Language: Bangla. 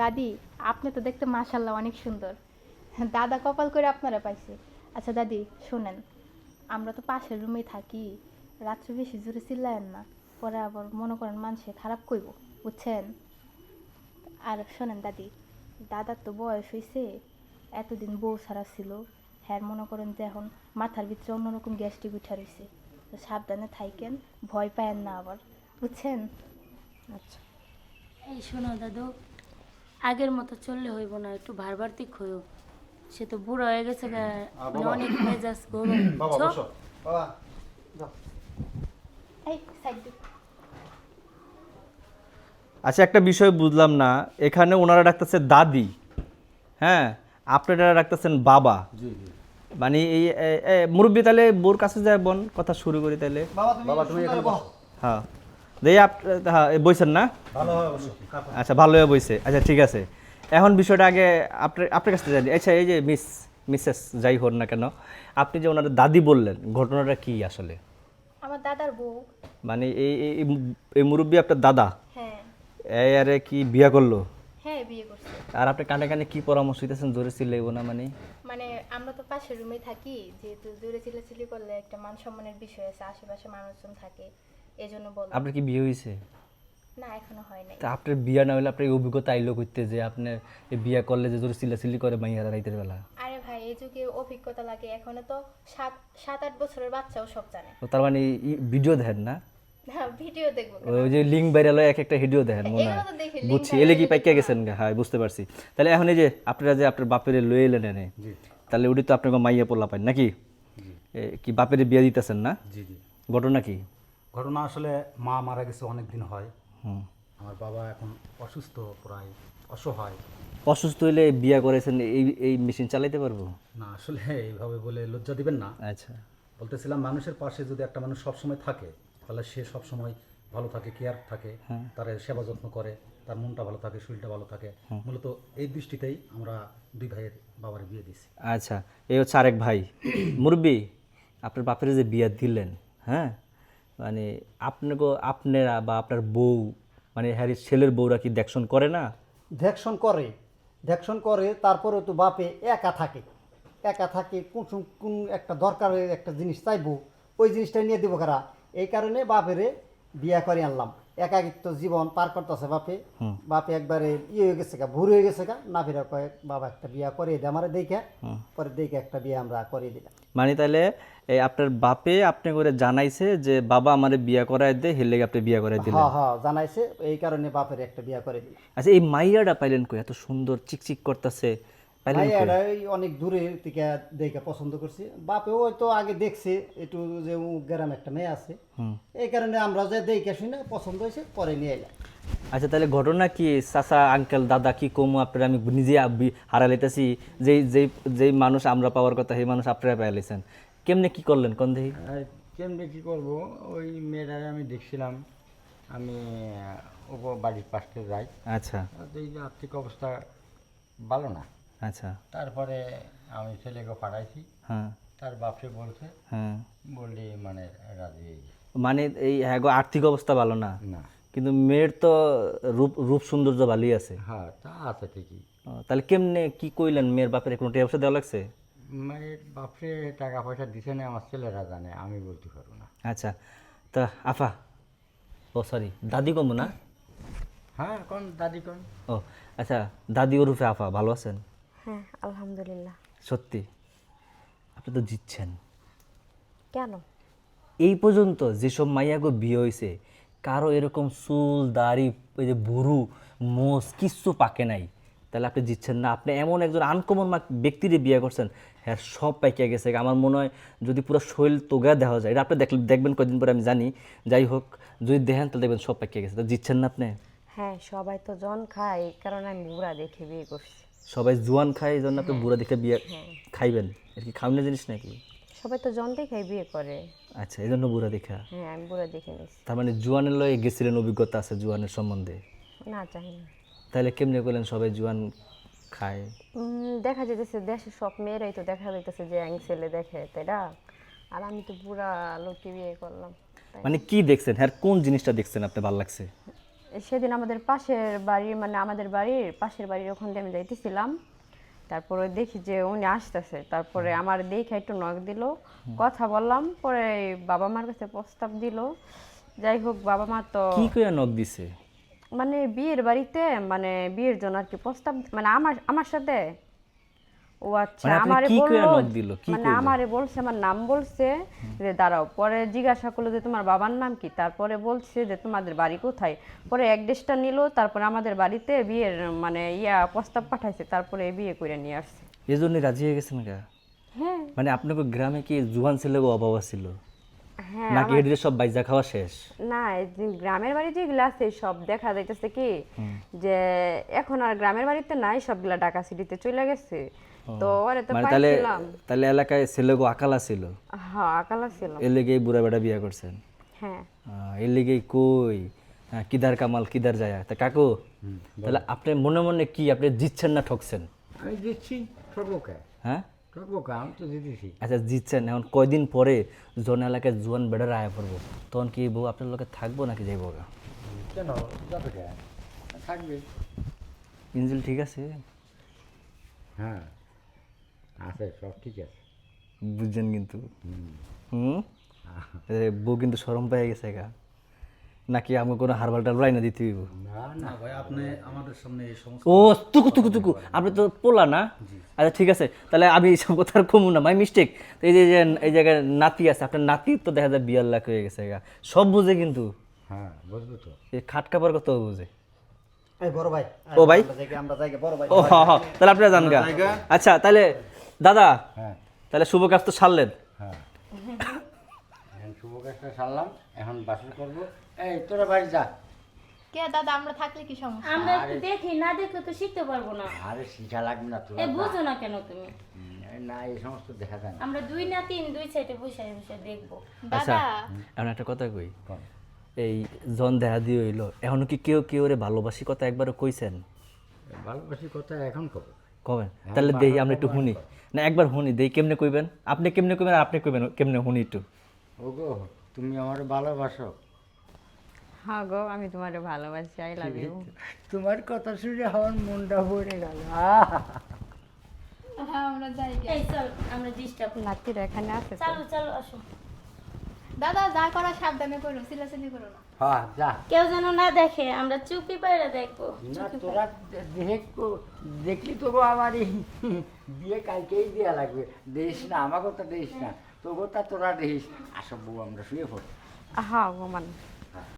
দাদি, আপনি তো দেখতে মাশাল্লাহ অনেক সুন্দর। দাদা কপাল করে আপনারা পাইছে। আচ্ছা দাদি, শোনেন, আমরা তো পাশের রুমেই থাকি। রাত্রে বেশি জোরে চিল্লায়েন না। পরে আবার মনে করেন মানুষে খারাপ কইব, বুঝছেন? আর শোনেন দাদি, দাদার তো বয়স হয়েছে এতদিন বউ ছাড়া ছিল। হ্যাঁ মনে করেন যে এখন মাথার ভিতরে অন্যরকম গ্যাস্ট্রিক উঠা রয়েছে তো সাবধানে থাইকেন, ভয় পায়েন না আবার, বুঝছেন? আচ্ছা এই শোনো দাদু আগের মতো চললে হইব না একটু ভারবার্তিক হইও। সে তো বুড়ো হয়ে গেছে মানে অনেক মেজাজ গরম বাবা বসো। বাবা যাও। এই সাইড আচ্ছা একটা বিষয় বুঝলাম না। এখানে ওনারা ডাকতেছে দাদি। হ্যাঁ আপনারা ডাকতেছেন বাবা। জি জি। মানে এই মুরব্বি তাহলে বোর কাছে যায় বোন কথা শুরু করি তাহলে। বাবা তুমি বাবা তুমি এখানে বসো। হ্যাঁ। বইছেন না? আচ্ছা ভালো হয়ে বইছে। আচ্ছা ঠিক আছে। এখন বিষয়টা আগে আপনার আপনার কাছ থেকে জানি। আচ্ছা এই যে মিস মিসেস যাই হোক না কেন আপনি যে ওনার দাদি বললেন ঘটনাটা কি আসলে? আমার দাদার বউ। মানে এই এই- মুরব্বী আপনার দাদা? হ্যাঁ। এই আরে কি বিয়া করল? হ্যাঁ বিয়ে করছে। আর আপনি কানে কানে কি পরামর্শ দিতেছেন? জোরে চিল্লাইব না মানে? মানে আমরা তো পাশের রুমে থাকি যেহেতু দূরে চিল্লাচিল্লি করলে একটা মান সম্মানের বিষয় আছে আশেপাশে মানুষজন থাকে। এই জন্য বল আপনার কি বিয়ে হয়েছে না এখনও হয় নাই। তা আপনার বিয়া না হলে আপনার এই অভিজ্ঞতা আইলো করতে যে আপনার এই বিয়া করলে যে জোরে চিল্লাচিল্লি করে মাইয়ারা রাইতের বেলা। আরে ভাই এই যুগে অভিজ্ঞতা লাগে। এখনও তো সাত সাত আট বছরের বাচ্চাও সব জানে। তো তার মানে ভিডিও দেখেন না? হ্যাঁ ভিডিও দেখব কেন? ওই যে লিঙ্ক বাইরে এক একটা ভিডিও দেখেন মনে হয়। এগুলো তো দেখি, link বুঝছি viral এলে কি পাইকা গেছেন গা? হ্যাঁ বুঝতে পারছি। তাহলে এখন এই যে আপনারা যে আপনার বাপের লয়ে এলেন এনে তাহলে ওটি তো আপনাকে মাইয়া পোলা পান নাকি? এ, কি বাপের বিয়া দিতেছেন না? জি জি। ঘটনা কি? ঘটনা আসলে মা মারা গেছে অনেক দিন হয়। হুম। আমার বাবা এখন অসুস্থ প্রায় অসহায়। অসুস্থ হইলে বিয়া করেছেন এই এই মেশিন চালাইতে পারব? না আসলে এইভাবে বলে লজ্জা দিবেন না। আচ্ছা। বলতেছিলাম মানুষের পাশে যদি একটা মানুষ সবসময় থাকে তাহলে সে সবসময় ভালো থাকে কেয়ার থাকে তার সেবা যত্ন করে তার মনটা ভালো থাকে শরীরটা ভালো থাকে। মূলত এই দৃষ্টিতেই আমরা দুই ভাইয়ের বাবার বিয়ে দিছি আচ্ছা এই হচ্ছে আরেক ভাই। মুরব্বী আপনার বাপের যে বিয়ে দিলেন হ্যাঁ? মানে আপনাকে, আপনারা বা আপনার বউ মানে হ্যারি ছেলের বউরা কি দেখশন করে না? দেখশন করে দেখশন করে, তারপরে তো বাপে একা থাকে। একা থাকে, কোন কোন একটা দরকারের একটা জিনিস চাইব, ওই জিনিসটা নিয়ে দেবো কারা এই কারণে বাপেরে বিয়া করে আনলাম। একাকিত্ব জীবন পার করতেছে বাপে। বাপে একবারে ইয়ে হয়ে গেছে গা ভুর হয়ে গেছে গা। না ফেরার কয়েক বাবা একটা বিয়া করে দে আমার দেখে পরে দেখে একটা বিয়ে আমরা করিয়ে দিলাম। মানে তাহলে এই আপনার বাপে আপনি করে জানাইছে যে বাবা আমারে বিয়া করায় দে হেলে আপনি বিয়া করাই দিলেন। হ্যাঁ হ্যাঁ জানাইছে। এই কারণে বাপের একটা বিয়া করে দিলাম। আচ্ছা এই মাইয়াটা পাইলেন কই? এত সুন্দর চিকচিক করতেছে। অনেক দূরে থেকে দেখে পছন্দ করছি। বাপে ওই তো আগে দেখছে একটু যে ও গ্রামে একটা মেয়ে আছে। এই কারণে আমরা যে দেখে শুনে পছন্দ হয়েছে পরে নিয়ে এলাম। আচ্ছা তাহলে ঘটনা কি? চাচা আঙ্কেল দাদা কি কম? আপনার আমি নিজে আবি- হারা লেতেছি। যেই যেই যেই মানুষ আমরা পাওয়ার কথা সেই মানুষ আপনারা পেয়ে লেছেন। কেমনে কি করলেন কোন দেখি? কেমনে কী করব? ওই মেয়েটারে আমি দেখছিলাম। আমি ওপো বাড়ির পাশে যাই। আচ্ছা। এই যে আর্থিক অবস্থা ভালো না। আচ্ছা। তারপরে আমি ছেলেকে পাঠাইছি। হ্যাঁ। তার বাপে বলছে হ্যাঁ। বললি মানে রাজি মানে এই হ্যাঁ আর্থিক অবস্থা ভালো না? না। কিন্তু মেয়ের তো রূপ রূপ সৌন্দর্য ভালোই আছে। হ্যাঁ তা আছে ঠিকই। তাহলে কেমনে কি কইলেন মেয়ের বাপের? কোনো টেপসা দেওয়া লাগছে? মায়ের বাপরে টাকা পয়সা দিছে না আমার ছেলেরা জানে আমি বলতে পারব না। আচ্ছা। তা আফা। ও সরি দাদি কম না? হ্যাঁ কোন দাদি কোন? ও আচ্ছা দাদি ওরফে আফা ভালো আছেন? হ্যাঁ আলহামদুলিল্লাহ। সত্যি? আপনি তো জিতছেন। কেন? এই পর্যন্ত যেসব মাইয়াগো বিয়ে হয়েছে কারও এরকম চুল দাড়ি ওই যে মোষ কিচ্ছু পাকে নাই। তাহলে আপনি জিতছেন না। আপনি এমন একজন আনকমন ব্যক্তিরে বিয়ে করছেন হ্যাঁ সব পাইকে গেছে। আমার মনে হয় যদি পুরো শৈল তোগা দেওয়া যায় এটা আপনি দেখলে দেখবেন কদিন পরে আমি জানি। যাই হোক যদি দেখেন তাহলে দেখবেন সব পাইকে গেছে। তা জিতছেন না আপনি? হ্যাঁ সবাই তো জন খায় এই কারণে আমি বুড়া দেখে বিয়ে করছি। সবাই জোয়ান খায় এই জন্য আপনি বুড়া দেখে বিয়ে খাইবেন। এর কি খাওয়ানোর জিনিস নাকি? সবাই তো জন দেখে বিয়ে করে। আচ্ছা এই জন্য বুড়া দেখা। হ্যাঁ আমি বুড়া দেখে নিছি। তার মানে জোয়ানের লয়ে গেছিলেন অভিজ্ঞতা আছে জোয়ানের সম্বন্ধে? না চাই না। তাহলে কেমনে করলেন সবাই জোয়ান খায়? দেখা যেতেছে দেশে সব মেয়েরাই তো দেখা যাইতেছে যে আং ছেলে দেখে তাই না? আর আমি তো বুড়া লোককে বিয়ে করলাম মানে কি দেখছেন? হ্যাঁ কোন জিনিসটা দেখছেন আপনি ভালো লাগছে? সেদিন আমাদের পাশের বাড়ির মানে আমাদের বাড়ির পাশের বাড়ির ওখান দিয়ে আমি যাইতেছিলাম। তারপরে দেখি যে উনি আসতেছে। তারপরে আমার দেখে একটু নক দিল। কথা বললাম পরে বাবা মার কাছে প্রস্তাব দিল। যাই হোক বাবা মা তো কি করে নক দিছে? মানে বিয়ের বাড়িতে মানে বিয়ের জন্য আর কি প্রস্তাব মানে আমার আমার সাথে ও আচ্ছা মানে আমারে বলল মানে আমারে বলছে আমার নাম বলছে যে দাঁড়াও। পরে জিজ্ঞাসা করল যে তোমার বাবার নাম কি? তারপরে বলছে যে তোমাদের বাড়ি কোথায়? পরে এক দেশটা নিল তারপরে আমাদের বাড়িতে বিয়ের মানে ইয়া প্রস্তাব পাঠাইছে তারপরে বিয়ে করে নিয়ে আসছে। এই জন্যই রাজি হয়ে গেছেন গা? হ্যাঁ। মানে আপনাকে গ্রামে কি জুয়ান ছেলে অভাব ছিল? হ্যাঁ নাকি এটিতে সব বাইজা খাওয়া শেষ? না গ্রামের বাড়ি যেগুলো আছে সব দেখা যাইতেছে কি যে এখন আর গ্রামের বাড়িতে নাই সবগুলা ঢাকা সিটিতে চলে গেছে। তো ওরে তো মানে তাহলে পাইছিলাম। তাহলে এলাকায় ছেলেগো আকালা ছিল? হ্যাঁ আকালা ছিল। এর লেগেই বুড়া বেটা বিয়া করছেন? হ্যাঁ। এর লেগেই কই? কিদার কামাল কিদার যায় তা কাকু তাহলে আপনি মনে মনে কি আপনি জিতছেন না ঠকছেন? আমি দিচ্ছি ঠকবো হ্যাঁ? ঠকবো কে আমি তো দিতেছি আচ্ছা জিতছেন। এখন কয়দিন পরে জন এলাকায় জোয়ান বেড়ার আয়া পড়ব তখন কি বউ আপনার লোকে থাকব নাকি যাইবো কেন? থাকবে। ইঞ্জিল ঠিক আছে? হ্যাঁ। আছে সব ঠিক আছে। বুঝছেন কিন্তু? হুম। বউ কিন্তু সরম পেয়ে গেছে গা। নাকি আমাকে কোনো হারবাল টারবাল না দিতে হইব? না না ভাই আপনি আমাদের সামনে এই সমস্ত ও তুকু তুকু তুকু আপনি তো পোলা না? আচ্ছা ঠিক আছে। তাহলে আমি এইসব কথা আর কমু না। মাই মিস্টেক এই যে এই জায়গায় নাতি আছে আপনার নাতি তো দেখা যায় বিয়ার লাখ হয়ে গেছে গা। সব বুঝে কিন্তু। হ্যাঁ বুঝব তো। এই খাট কাপড় কত বুঝে? এই বড় ভাই। ও ভাই। আমরা যাই বড় ভাই। ও হ হ। তাহলে আপনারা জান গা। আচ্ছা তাহলে দাদা হ্যাঁ। তাহলে শুভ কাজ তো সারলেন। হ্যাঁ। শুভ কাজটা সারলাম এখন বাসন করব। এই তোরা বাড়ি যা। কে দাদা আমরা থাকলে কি সমস্যা? আমরা একটু দেখি না দেখলে তো শিখতে পারব না। আরে শিখা লাগবে না তোরা এ বুঝো না কেন তুমি? না এই সমস্ত দেখা যায় না। আমরা দুই না তিন দুই সাইডে বসে বসে দেখব। আচ্ছা দাদা। এখন একটা কথা কই। এই জন দেখা দিয়ে হইল এখনও কি কেউ কেউ রে ভালোবাসি কথা একবারও কইছেন? ভালোবাসি কথা এখন কবে। কবেন? তাহলে দেখি আমরা একটু শুনি। না একবার শুনি দেখি কেমনে কইবেন? আপনি কেমনে কইবেন আর আপনি কইবেন কেমনে শুনি একটু? ওগো তুমি আমার ভালোবাসো। হ্যাঁ গো আমি তোমার ভালোবাসি আই লাভ ইউ তোমার কথা শুনে আমার মনটা ভরে গেল। হ্যাঁ আমরা যাই। গে। এই চল আমরা ডিস্টার্ব নাতিরা এখানে আছে। চালু চালু আসো। দাদা যা করা সাবধানে করো সিলাসিলি করো না। হ্যাঁ যা। কেউ যেন না দেখে আমরা চুপি পাইরা দেখব। না তোরা দেখ দেখলি তবু আমার এই বিয়ে কালকেই দেওয়া লাগবে। দেখিস না আমাকেও তো দেখিস না তবু তা তোরা দেখিস আসব আমরা শুয়ে পড়ি। হ্যাঁ মানে